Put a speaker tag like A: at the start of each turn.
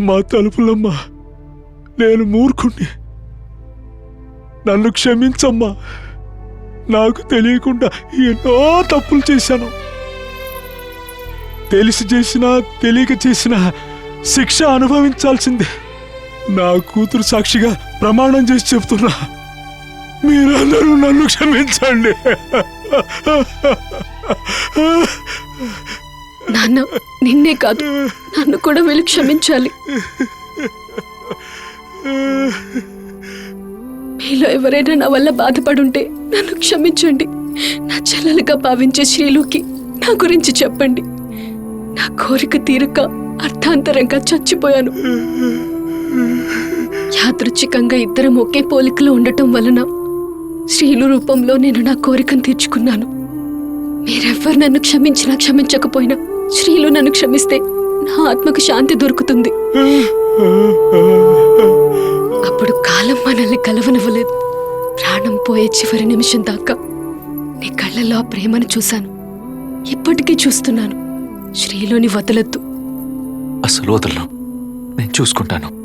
A: మా తలుపులమ్మా నేను మూర్ఖుణ్ణి. నన్ను క్షమించమ్మా. నాకు తెలియకుండా ఎన్నో తప్పులు చేశాను. తెలిసి చేసినా తెలియక చేసినా శిక్ష అనుభవించాల్సిందే. నా కూతురు సాక్షిగా ప్రమాణం చేసి చెప్తున్నా. మీరందరూ నన్ను క్షమించండి.
B: నాన్న నిన్నే కాదు నన్ను కూడా వీళ్ళు క్షమించాలి. మీలో ఎవరైనా నా వల్ల బాధపడుంటే నన్ను క్షమించండి. నా చెల్లెలుగా భావించే శ్రీలుకి నా గురించి చెప్పండి. నా కోరిక తీరక అర్థాంతరంగా చచ్చిపోయాను. యాదృచ్ఛికంగా ఇద్దరం ఒకే పోలికలో ఉండటం వలన స్త్రీలు రూపంలో నేను నా కోరికను తీర్చుకున్నాను. మీరెవ్వరు నన్ను క్షమించినా క్షమించకపోయినా శ్రీలు నన్ను క్షమిస్తే నా ఆత్మకు శాంతి దొరుకుతుంది. అప్పుడు కాలం మనల్ని కలవనివ్వలేదు. ప్రాణం పోయే చివరి నిమిషం దాకా నీ కళ్ళల్లో ఆ ప్రేమను చూశాను. ఇప్పటికీ చూస్తున్నాను. శ్రీలోని వదలొద్దు.
C: అసలు వదలను. నేను చూసుకుంటాను.